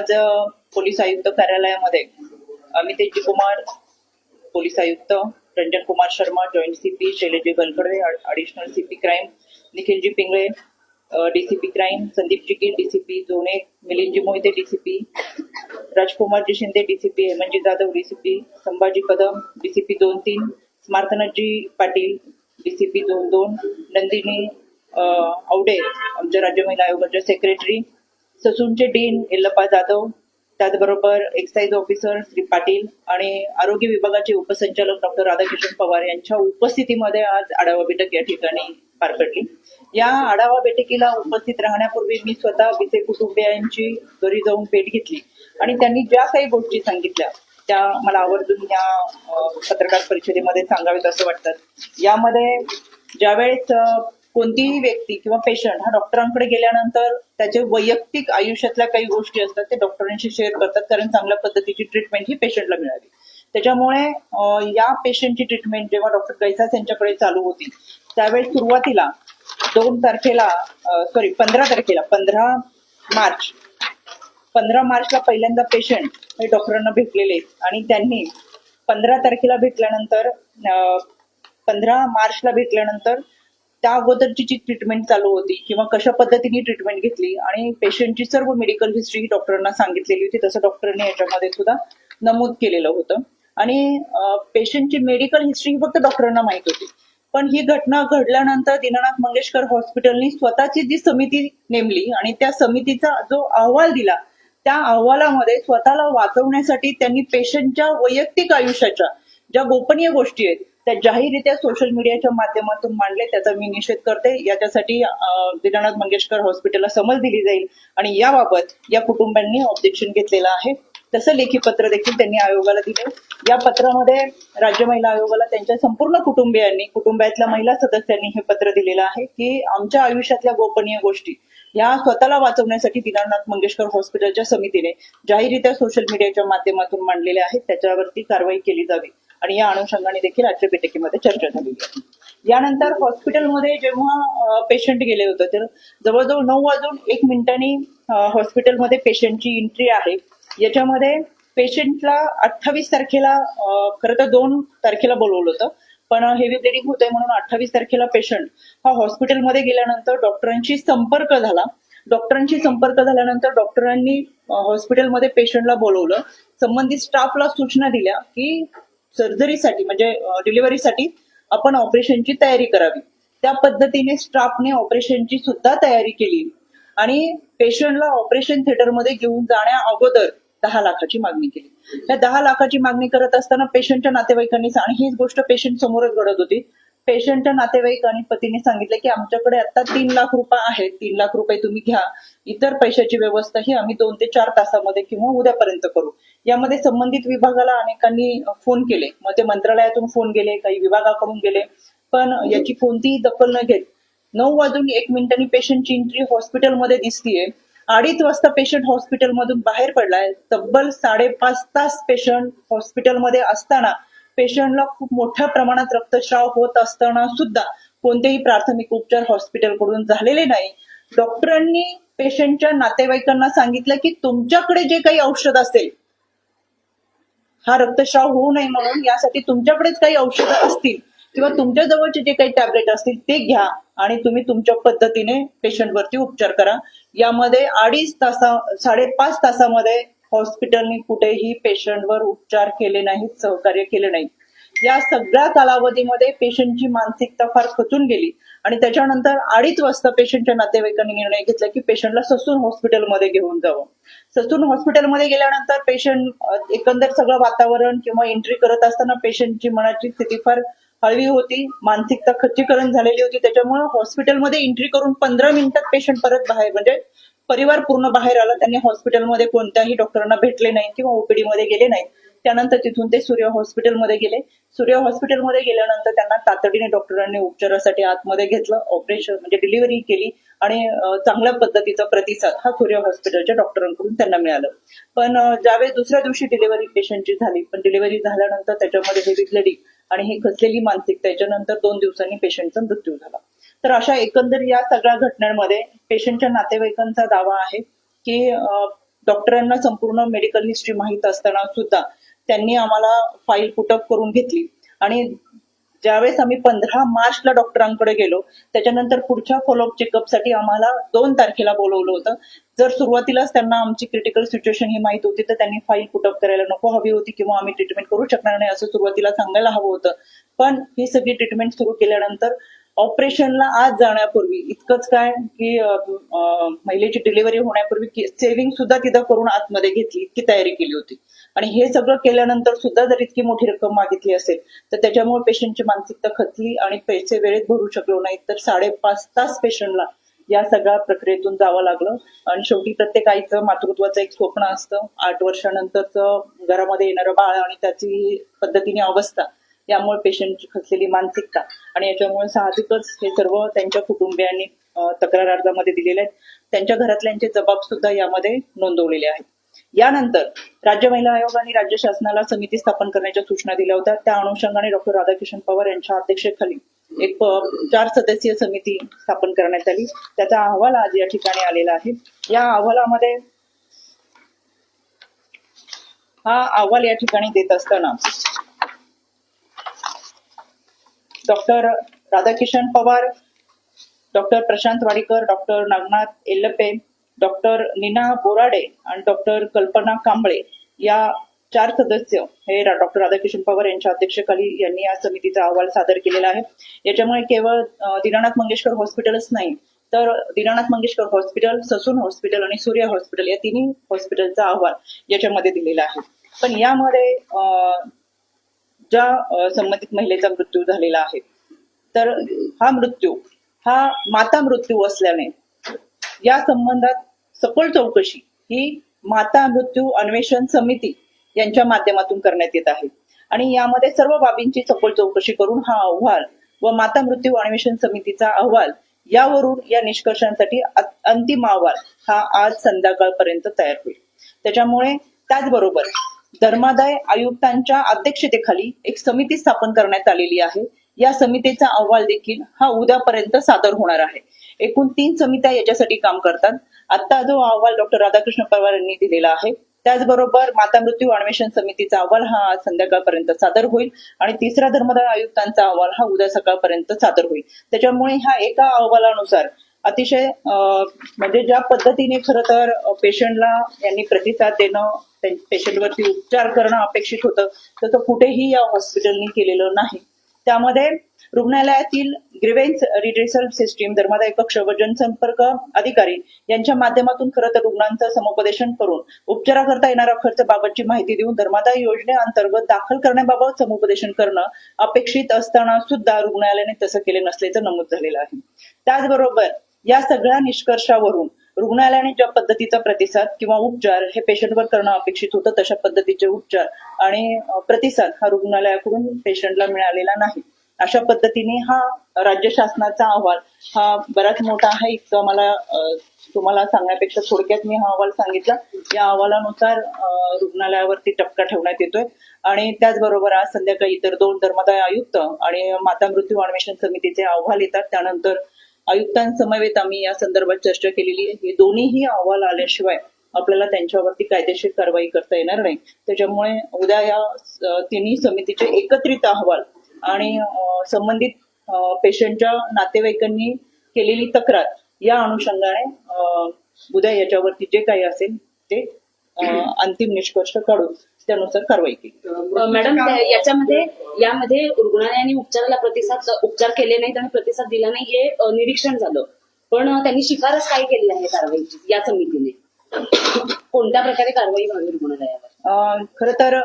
आज पोलीस आयुक्त कार्यालयामध्ये अमित जी कुमार पोलीस आयुक्त रंजन कुमार शर्मा जॉईंट सीपी शैलेजी Galkade additional CP crime निखिलजी Pingale DCP crime संदीपजी Gill DCP zone मिलिंदजी Mohite DCP राजकुमारजी Shinde DCP Hemantji Jadhav DCP Sambhaji Kadam DCP दोन तीन स्मार्थनाथजी पाटील डीसीपी दोन दोन नंदिनी औडे आवडे आमच्या राज्य महिला आयोगाच्या सेक्रेटरी ससूनचे डीन येल्लप्पा जाधव त्याचबरोबर एक्साईज ऑफिसर श्री पाटील आणि आरोग्य विभागाचे उपसंचालक डॉक्टर राधाकिशन पवार यांच्या उपस्थितीमध्ये आज आढावा बैठक या ठिकाणी पार पडली. या आढावा बैठकीला उपस्थित राहण्यापूर्वी मी स्वतः विसे कुटुंबियांची घरी जाऊन भेट घेतली आणि त्यांनी ज्या काही गोष्टी सांगितल्या त्या मला आवर्जून या पत्रकार परिषदेमध्ये सांगावेत असं वाटतं. यामध्ये ज्यावेळेस कोणतीही व्यक्ती किंवा पेशंट हा डॉक्टरांकडे गेल्यानंतर त्याचे वैयक्तिक आयुष्यातल्या काही गोष्टी असतात ते डॉक्टरांशी शेअर करतात. कारण चांगल्या पद्धतीची ट्रीटमेंट ही पेशंटला मिळाली. त्याच्यामुळे या पेशंटची ट्रीटमेंट जेव्हा डॉक्टर कैसास यांच्याकडे चालू होती त्यावेळेस सुरुवातीला दोन तारखेला सॉरी पंधरा तारखेला पंधरा मार्च पंधरा मार्चला पहिल्यांदा पेशंट हे डॉक्टरांना भेटलेले आहेत आणि त्यांनी पंधरा तारखेला भेटल्यानंतर पंधरा मार्चला भेटल्यानंतर त्या अगोदरची जी ट्रीटमेंट चालू होती किंवा कशा पद्धतीने ट्रीटमेंट घेतली आणि पेशंटची सर्व मेडिकल हिस्ट्री ही डॉक्टरांना सांगितलेली होती तसं डॉक्टरांनी याच्यामध्ये सुद्धा नमूद केलेलं होतं. आणि पेशंटची मेडिकल हिस्ट्री ही फक्त डॉक्टरांना माहीत होती. पण ही घटना घडल्यानंतर दीनानाथ मंगेशकर हॉस्पिटलनी स्वतःची जी समिती नेमली आणि त्या समितीचा जो अहवाल दिला त्या अहवालामध्ये स्वतःला वाचवण्यासाठी त्यांनी पेशंटच्या वैयक्तिक आयुष्याच्या ज्या गोपनीय गोष्टी आहेत त्या जाहीररित्या सोशल मीडियाच्या माध्यमातून मांडले त्याचा मी निषेध करते. याच्यासाठी दीनानाथ मंगेशकर हॉस्पिटलला समज दिली जाईल. आणि याबाबत या कुटुंबांनी ऑब्जेक्शन घेतलेलं आहे. तसं लेखी पत्र देखील त्यांनी आयोगाला दिले या पत्रामध्ये राज्य महिला आयोगाला त्यांच्या संपूर्ण कुटुंबियांनी कुटुंबातल्या महिला सदस्यांनी हे पत्र दिलेलं आहे की आमच्या आयुष्यातल्या गोपनीय गोष्टी या स्वतःला वाचवण्यासाठी दीनानाथ मंगेशकर हॉस्पिटलच्या समितीने जाहीररित्या सोशल मीडियाच्या माध्यमातून मांडलेल्या आहेत. त्याच्यावरती कारवाई केली जावी. आणि या अनुषंगाने देखील आजच्या बैठकीमध्ये चर्चा झालेली आहे. यानंतर हॉस्पिटलमध्ये जेव्हा पेशंट गेले होते तर जवळजवळ नऊ वाजून एक मिनिटांनी हॉस्पिटलमध्ये पेशंटची एंट्री आहे. याच्यामध्ये पेशंटला अठ्ठावीस तारखेला खरं तर दोन तारखेला बोलवलं होतं पण हेवी ब्लिडिंग होतंय म्हणून अठ्ठावीस तारखेला पेशंट हा हॉस्पिटलमध्ये गेल्यानंतर डॉक्टरांशी संपर्क झाला. डॉक्टरांशी संपर्क झाल्यानंतर डॉक्टरांनी हॉस्पिटलमध्ये पेशंटला बोलवलं. संबंधित स्टाफला सूचना दिल्या की सर्जरीसाठी म्हणजे डिलिव्हरीसाठी आपण ऑपरेशनची तयारी करावी. त्या पद्धतीने स्टाफने ऑपरेशनची सुद्धा तयारी केली. आणि पेशंटला ऑपरेशन थिएटरमध्ये घेऊन जाण्या अगोदर दहा लाखाची मागणी केली. त्या दहा लाखाची मागणी करत असताना पेशंटच्या नातेवाईकांनी आणि हीच गोष्ट पेशंट समोरच घडत होती. पेशंटच्या नातेवाईक आणि पतीने सांगितलं की आमच्याकडे आता तीन लाख रुपये आहेत. तीन लाख रुपये तुम्ही घ्या. इतर पैशाची व्यवस्था ही आम्ही दोन ते चार तासामध्ये किंवा उद्यापर्यंत करू. यामध्ये संबंधित विभागाला अनेकांनी फोन केले. मग ते मंत्रालयातून फोन गेले काही विभागाकडून गेले. पण याची कोणतीही दखल न घेत नऊ वाजून एक मिनिटांनी पेशंटची एंट्री हॉस्पिटलमध्ये दिसतीये. अडीच वाजता पेशंट हॉस्पिटलमधून बाहेर पडलाय. तब्बल साडेपाच तास पेशंट हॉस्पिटलमध्ये असताना पेशंटला खूप मोठ्या प्रमाणात रक्तस्राव होत असताना सुद्धा कोणतेही प्राथमिक उपचार हॉस्पिटलकडून झालेले नाही. डॉक्टरांनी पेशंटच्या नातेवाईकांना सांगितलं की तुमच्याकडे जे काही औषध असेल हा रक्तस्राव होऊ नये म्हणून यासाठी तुमच्याकडेच काही औषधं असतील किंवा तुमच्या जवळचे जे काही टॅबलेट असतील ते घ्या आणि तुम्ही तुमच्या पद्धतीने पेशंटवरती उपचार करा. यामध्ये अडीच तासा साडेपाच तासामध्ये हॉस्पिटलनी कुठेही पेशंटवर उपचार केले नाहीत सहकार्य केले नाही या सगळ्या कालावधीमध्ये पेशंटची मानसिकता फार खचून गेली. आणि त्याच्यानंतर अडीच वाजता पेशंटच्या नातेवाईकांनी निर्णय घेतला की पेशंटला ससून हॉस्पिटलमध्ये घेऊन जावं. ससून हॉस्पिटलमध्ये गेल्यानंतर पेशंट एकंदर सगळं वातावरण किंवा एंट्री करत असताना पेशंटची मनाची स्थिती फार हळवी होती. मानसिकता खच्चीकरण झालेली होती. त्याच्यामुळे हॉस्पिटलमध्ये एंट्री करून पंधरा मिनिटात पेशंट परत बाहेर म्हणजे परिवार पूर्ण बाहेर आला त्यांनी हॉस्पिटलमध्ये कोणत्याही डॉक्टरांना भेटले नाही किंवा ओपीडी मध्ये गेले नाहीत त्यानंतर तिथून ते सूर्य हॉस्पिटलमध्ये गेले. सूर्य हॉस्पिटलमध्ये गेल्यानंतर त्यांना तातडीने डॉक्टरांनी उपचारासाठी आतमध्ये घेतलं ऑपरेशन म्हणजे डिलिव्हरी केली आणि चांगल्या पद्धतीचा प्रतिसाद हा सूर्य हॉस्पिटलच्या डॉक्टरांकडून त्यांना मिळालं. पण ज्यावेळेस दुसऱ्या दिवशी डिलिव्हरी पेशंटची झाली पण डिलिव्हरी झाल्यानंतर त्याच्यामध्ये हेवी आणि हे खचलेली मानसिकता याच्यानंतर दोन दिवसांनी पेशंटचा मृत्यू झाला. तर अशा एकंदर या सगळ्या घटनांमध्ये पेशंटच्या नातेवाईकांचा दावा आहे की डॉक्टरांना संपूर्ण मेडिकल हिस्ट्री माहीत असताना सुद्धा त्यांनी आम्हाला फाईल पुटअप करून घेतली. आणि ज्यावेळेस आम्ही पंधरा मार्चला डॉक्टरांकडे गेलो त्याच्यानंतर पुढच्या फॉलोअप चेकअपसाठी आम्हाला दोन तारखेला बोलवलं होतं. जर सुरुवातीलाच त्यांना आमची क्रिटिकल सिच्युएशन ही माहीत होती तर त्यांनी फाईल पुटअप करायला नको हवी होती किंवा आम्ही ट्रीटमेंट करू शकणार नाही असं सुरुवातीला सांगायला हवं होतं. पण ही सगळी ट्रीटमेंट सुरू केल्यानंतर ऑपरेशनला आज जाण्यापूर्वी इतकंच काय की महिलेची डिलिव्हरी होण्यापूर्वी सेव्हिंग सुद्धा तिथं करून आतमध्ये घेतली इतकी तयारी केली होती. आणि हे सगळं केल्यानंतर सुद्धा जर इतकी मोठी रक्कम मागितली असेल तर त्याच्यामुळे पेशंटची मानसिकता खचली आणि पैसे वेळेत भरू शकलो नाही तर साडेपाच तास पेशंटला या सगळ्या प्रक्रियेतून जावं लागलं. आणि शेवटी प्रत्येक आईचं मातृत्वाचं एक स्वप्न असतं. आठ वर्षानंतरचं घरामध्ये येणारं बाळ आणि त्याची पद्धतीने अवस्था यामुळे पेशंटची खचलेली मानसिकता आणि याच्यामुळे साहजिकच हे सर्व त्यांच्या कुटुंबियांनी तक्रार अर्जामध्ये दिलेले आहेत. त्यांच्या घरातल्यांचे जबाब सुद्धा यामध्ये नोंदवलेले आहेत. यानंतर राज्य महिला आयोग आणि राज्य शासनाला समिती स्थापन करण्याच्या सूचना दिल्या होत्या. त्या अनुषंगाने डॉक्टर राधाकिशन पवार यांच्या अध्यक्षतेखाली एक चार सदस्यीय समिती स्थापन करण्यात आली. त्याचा अहवाल आज या ठिकाणी आलेला आहे. या अहवालामध्ये हा अहवाल या ठिकाणी देत असताना doctor Radhakishan Pawar doctor Prashant Wadikar doctor Nagnath Ellape doctor Neena Borade आणि डॉक्टर कल्पना कांबळे या चार सदस्य हे रा- डॉक्टर राधाकिशन पवार यांच्या अध्यक्षतेखाली यांनी या समितीचा अहवाल सादर केलेला आहे. याच्यामुळे केवळ दीनानाथ मंगेशकर हॉस्पिटलच नाही तर दीनानाथ मंगेशकर हॉस्पिटल ससून हॉस्पिटल आणि सूर्या हॉस्पिटल या तिन्ही हॉस्पिटलचा अहवाल याच्यामध्ये दिलेला आहे. पण यामध्ये ज्या संबंधित महिलेचा मृत्यू झालेला आहे. तर हा मृत्यू हा माता मृत्यू असल्याने या संबंधात सखोल चौकशी ही माता मृत्यू अन्वेषण समिती यांच्या माध्यमातून करण्यात येत आहे. आणि यामध्ये सर्व बाबींची सखोल चौकशी करून हा अहवाल व माता मृत्यू अन्वेषण समितीचा अहवाल यावरून या निष्कर्षांसाठी अंतिम अहवाल हा आज संध्याकाळपर्यंत तयार होईल. त्याच्यामुळे त्याचबरोबर धर्मादाय आयुक्तांच्या अध्यक्षतेखाली एक समिती स्थापन करण्यात आलेली आहे. या समितीचा अहवाल देखील हा उद्यापर्यंत सादर होणार आहे. एकूण तीन समित्या याच्यासाठी काम करतात. आता जो अहवाल डॉक्टर राधाकृष्ण पवार यांनी दिलेला आहे त्याचबरोबर माता मृत्यू अन्वेषण समितीचा अहवाल हा आज संध्याकाळपर्यंत सादर होईल आणि तिसरा धर्मदाय आयुक्तांचा अहवाल हा उद्या सकाळपर्यंत सादर होईल. त्याच्यामुळे ह्या एका अहवालानुसार अतिशय अं, म्हणजे ज्या पद्धतीने खरं तर पेशंटला यांनी प्रतिसाद देणं पेशंटवरती उपचार करणं अपेक्षित होतं. तसं कुठेही या हॉस्पिटलनी केलेलं नाही. त्यामध्ये रुग्णालयातील ग्रिव्हेन्स रिड्रेसल सिस्टीम धर्मादाय कक्ष व जनसंपर्क अधिकारी यांच्या माध्यमातून खरं तर रुग्णांचं समुपदेशन करून उपचाराकरता येणारा खर्च बाबतची माहिती देऊन धर्मादाय योजनेअंतर्गत दाखल करण्याबाबत समुपदेशन करणं अपेक्षित असताना सुद्धा रुग्णालयाने तसं केले नसल्याचं नमूद झालेलं आहे. त्याचबरोबर या सगळ्या निष्कर्षावरून रुग्णालयाने ज्या पद्धतीचा प्रतिसाद किंवा उपचार हे पेशंटवर करणं अपेक्षित होतं तशा पद्धतीचे उपचार आणि प्रतिसाद हा रुग्णालयाकडून पेशंटला मिळालेला नाही. अशा पद्धतीने हा राज्य शासनाचा अहवाल हा बराच मोठा आहे इतकं मला तुम्हाला सांगण्यापेक्षा थोडक्यात मी हा अहवाल सांगितला. या अहवालानुसार रुग्णालयावरती टपका ठेवण्यात येतोय. आणि त्याचबरोबर आज संध्याकाळी इतर दोन धर्मदाय आयुक्त आणि माता मृत्यू अन्वेषण समितीचे अहवाल येतात. त्यानंतर आयुक्तांसमवेत आम्ही या संदर्भात चर्चा केलेली आहे. हे दोन्हीही अहवाल आल्याशिवाय आपल्याला त्यांच्यावरती कायदेशीर कारवाई करता येणार नाही. त्याच्यामुळे उद्या या तिन्ही समितीचे एकत्रित अहवाल आणि संबंधित पेशंटच्या नातेवाईकांनी केलेली तक्रार या अनुषंगाने उद्या याच्यावरती जे काही असेल ते अंतिम निष्कर्ष काढून त्यानुसार कारवाई केली. मॅडम याच्यामध्ये यामध्ये रुग्णालयाने उपचाराला प्रतिसाद उपचार केले नाहीत आणि प्रतिसाद दिला नाही हे निरीक्षण झालं. पण त्यांनी शिफारस काय केली आहे कारवाईची या समितीने? कोणत्या प्रकारे कारवाई व्हावी रुग्णालयावर? खरं तर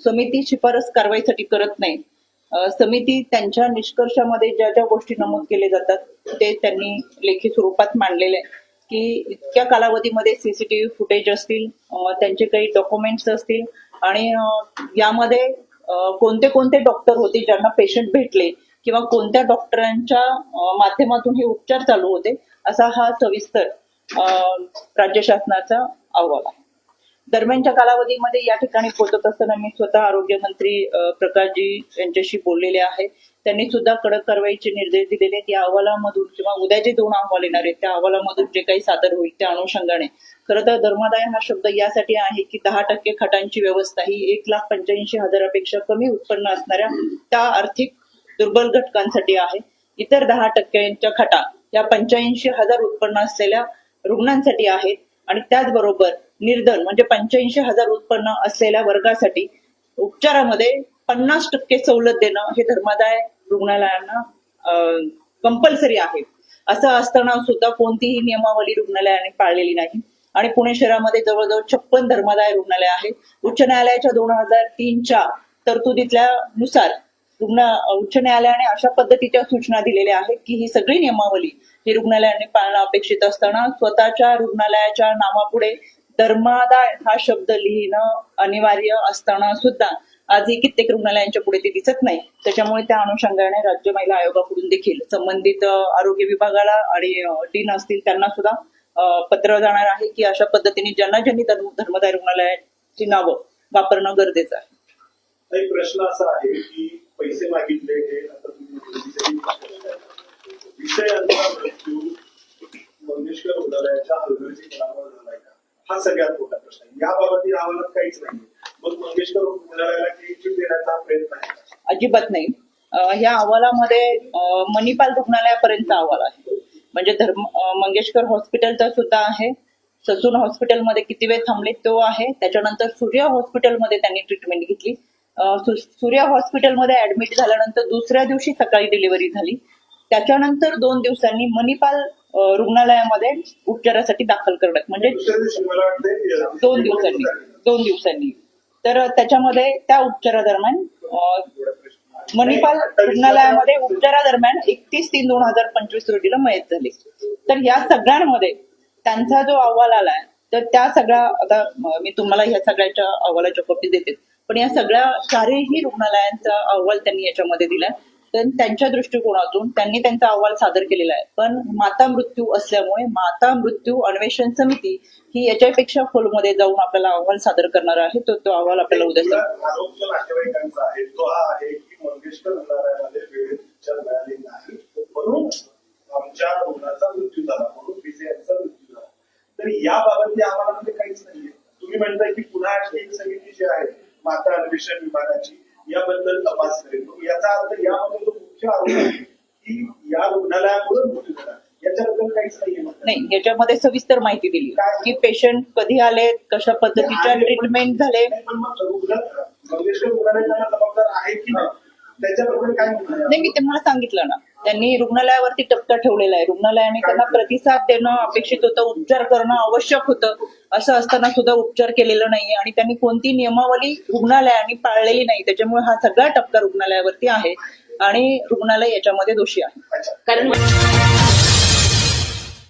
समिती शिफारस कारवाईसाठी करत नाही. समिती त्यांच्या निष्कर्षामध्ये ज्या ज्या गोष्टी नमूद केले जातात ते त्यांनी लेखी स्वरूपात मांडलेले आहे की इतक्या कालावधीमध्ये सीसीटीव्ही फुटेज असतील त्यांचे काही डॉक्युमेंट्स असतील आणि यामध्ये कोणते कोणते डॉक्टर होते ज्यांना पेशंट भेटले किंवा कोणत्या डॉक्टरांच्या माध्यमातून हे उपचार चालू होते असा हा सविस्तर राज्य शासनाचा अहवाल आहे. दरम्यानच्या कालावधीमध्ये या ठिकाणी पोहोचत असताना मी स्वतः आरोग्यमंत्री प्रकाशजी यांच्याशी बोललेले आहे. त्यांनी सुद्धा कडक कारवाईचे निर्देश दिलेले आहेत. या अहवालामधून किंवा उद्या जे दोन अहवाल येणार आहेत. त्या अहवालामधून जे काही सादर होईल त्या अनुषंगाने. खरं तर धर्मादाय हा शब्द यासाठी आहे की दहा टक्के खटांची व्यवस्था ही एक लाख पंच्याऐंशी हजारापेक्षा कमी उत्पन्न असणाऱ्या त्या आर्थिक दुर्बल घटकांसाठी आहे. इतर दहा टक्क्यांच्या खटा या पंच्याऐंशी हजार उत्पन्न असलेल्या रुग्णांसाठी आहेत. आणि त्याचबरोबर निर्धन म्हणजे पंच्याऐंशी हजार उत्पन्न असलेल्या वर्गासाठी उपचारामध्ये पन्नास टक्के सवलत देणं हे धर्मादाय रुग्णालयांना कंपल्सरी आहे. असं असताना सुद्धा कोणतीही नियमावली रुग्णालयाने पाळलेली नाही. आणि पुणे शहरामध्ये जवळजवळ छप्पन धर्मादाय रुग्णालय आहे उच्च न्यायालयाच्या दोन हजार तीनच्या तरतुदीतल्या नुसार रुग्ण उच्च न्यायालयाने अशा पद्धतीच्या सूचना दिलेल्या आहेत की ही सगळी नियमावली ही रुग्णालयाने पाळणं अपेक्षित असताना स्वतःच्या रुग्णालयाच्या नावापुढे धर्मादाय हा शब्द लिहिणं अनिवार्य असताना सुद्धा आजही कित्येक रुग्णालयांच्या पुढे ते दिसत नाही. त्याच्यामुळे त्या अनुषंगाने राज्य महिला आयोगाकडून देखील संबंधित आरोग्य विभागाला आणि डीन असतील त्यांना सुद्धा पत्र जाणार आहे की अशा पद्धतीने ज्यांना ज्यांनी धर्मदाय रुग्णालयाची नावं वापरणं गरजेचं आहे. प्रश्न असा आहे की पैसे मागितले हे आता तुम्ही मुलीचे विषयांचा मृत्यू मंगेशकर रुग्णालयाच्या हलगर्जीपणावर झालाय का हा सगळ्यात मोठा प्रश्न आहे. याबाबत अहवालात काहीच नाही मग मंगेशकर क्लीन देण्याचा प्रयत्न आहे. अजिबात नाही. ह्या अहवालामध्ये मणिपाल रुग्णालयापर्यंतचा अहवाल आहे. म्हणजे धर्म मंगेशकर हॉस्पिटलचा सुद्धा आहे. ससून हॉस्पिटलमध्ये किती वेळ थांबले तो आहे. त्याच्यानंतर सूर्य हॉस्पिटलमध्ये त्यांनी ट्रीटमेंट घेतली. सूर्या सूर्य हॉस्पिटलमध्ये ऍडमिट झाल्यानंतर दुसऱ्या दिवशी सकाळी डिलिव्हरी झाली. त्याच्यानंतर दोन दिवसांनी मणिपाल रुग्णालयामध्ये उपचारासाठी दाखल करण्यात म्हणजे दोन दिवसांनी दोन दिवसांनी. तर त्याच्यामध्ये त्या उपचारादरम्यान मणिपाल रुग्णालयामध्ये उपचारादरम्यान एकतीस तीन दोन हजार पंचवीस रोजीला मयत झाले. तर या सगळ्यांमध्ये त्यांचा जो अहवाल आलाय तर त्या सगळ्या आता मी तुम्हाला ह्या सगळ्याच्या अहवालाच्या कॉपी देते. पण या सगळ्या चारही रुग्णालयांचा अहवाल त्यांनी याच्यामध्ये दिलाय. तर त्यांच्या दृष्टिकोनातून त्यांनी त्यांचा अहवाल सादर केलेला आहे. पण माता मृत्यू असल्यामुळे माता मृत्यू अन्वेषण समिती ही याच्यापेक्षा खोलमध्ये जाऊन आपल्याला अहवाल सादर करणार आहे. तो तो अहवाल आपल्याला उद्या आमच्या रुग्णाचा मृत्यू झाला. म्हणून बीसीआयचा मृत्यू झाला. तर याबाबत या अहवालामध्ये काहीच नाहीये. तुम्ही म्हणताय की पुन्हा एक समिती जी आहे माता अन्वेषण विभागाची या रुग्णालयामुळे झाला याच्याबद्दल काहीच. नाही याच्यामध्ये सविस्तर माहिती दिली. की पेशंट कधी आले कशा पद्धतीच्या ट्रीटमेंट झाले? नाही, पण मग रुग्ण मंगेशकर रुग्णालय त्यांना जबाबदार आहे की नाही? त्याच्याबद्दल काय म्हणणं आहे? नाही मी तुम्हाला सांगितलं ना. त्यांनी रुग्णालयावरती टप्पा ठेवलेला आहे. रुग्णालयाने त्यांना प्रतिसाद देणं अपेक्षित होतं उपचार करणं आवश्यक होतं. असं असताना सुद्धा उपचार केलेला नाहीये. आणि त्यांनी कोणती नियमावली रुग्णालयाने पाळलेली नाही. त्याच्यामुळे हा सगळा टप्पा रुग्णालयावरती आहे. आणि रुग्णालय याच्यामध्ये दोषी आहे. कारण